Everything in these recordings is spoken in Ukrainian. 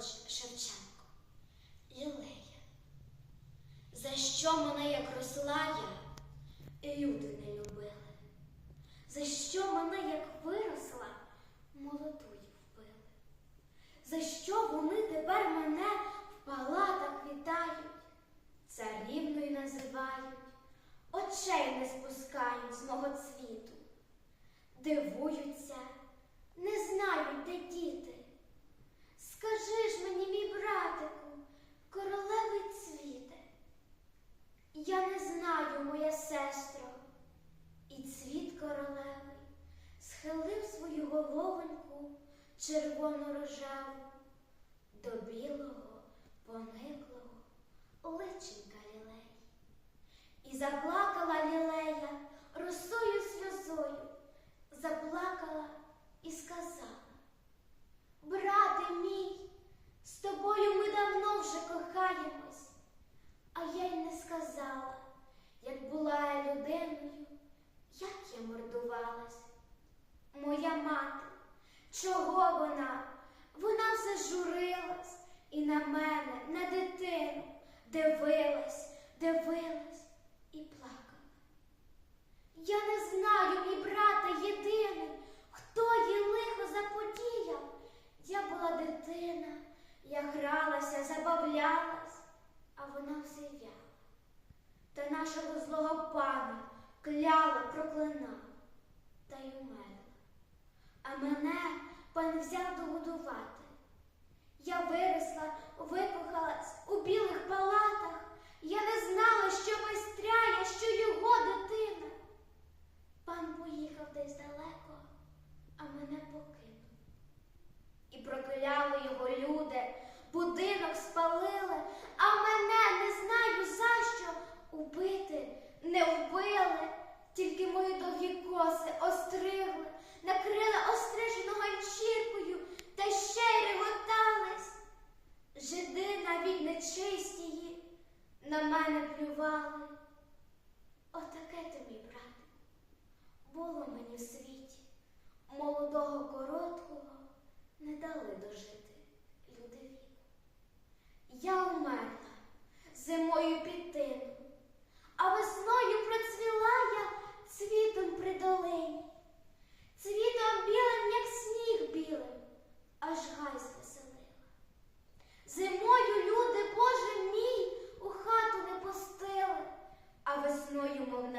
Григорович Шевченко. Лілея. За що мене, як росла я, люди не любили? За що мене, як виросла, головоньку червоно-рожеву до білого, пониклого личенька лілей. І заплакала лілея росою сльозою, заплакала і сказала. Брате мій, з тобою ми давно вже кохаємось, а я й не сказала, як була я людиною, як я мордувалась. Моя мати, чого вона? Вона все журилась і на мене, на дитину, дивилась, дивилась і плакала. Я не знаю, мій брате єдиний, хто їй лихо заподіяв. Я була дитина, я гралася, забавлялась, а вона все в'яла. Та нашого злого пана кляла, проклинала, та й умерла. А мене пан взяв догодувати. Я виросла, викохалась у білих палатах. Я не знала, що майстряє, що його дитина. Пан поїхав десь далеко, а мене покинув. І прокляли його люди, плювали. Отаке тобі, брате, було мені в світі. Молодого короткого не дали дожити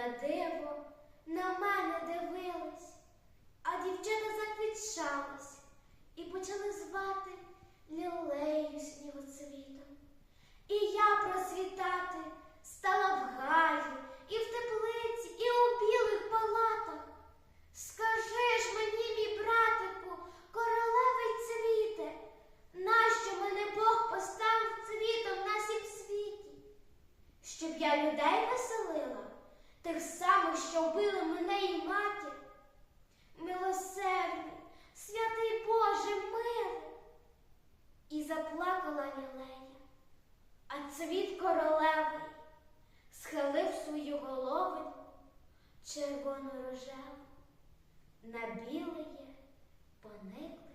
на диво, на мене дивились, а дівчата заквітшались і почали звати лілею снігоцвітом. І я просвітати стала в гаї, і в теплиці, і у білих палатах. Скажи ж мені, мій братику, королевий цвіте, нащо мене Бог поставив цвітом на сім світі? Щоб я людей веселила, тих самих, що вбили мене і матір. Милосердний, святий Боже, милий. І заплакала лілея, а цвіт королевий схилив свою голову червоно-рожеву на білеє, личенько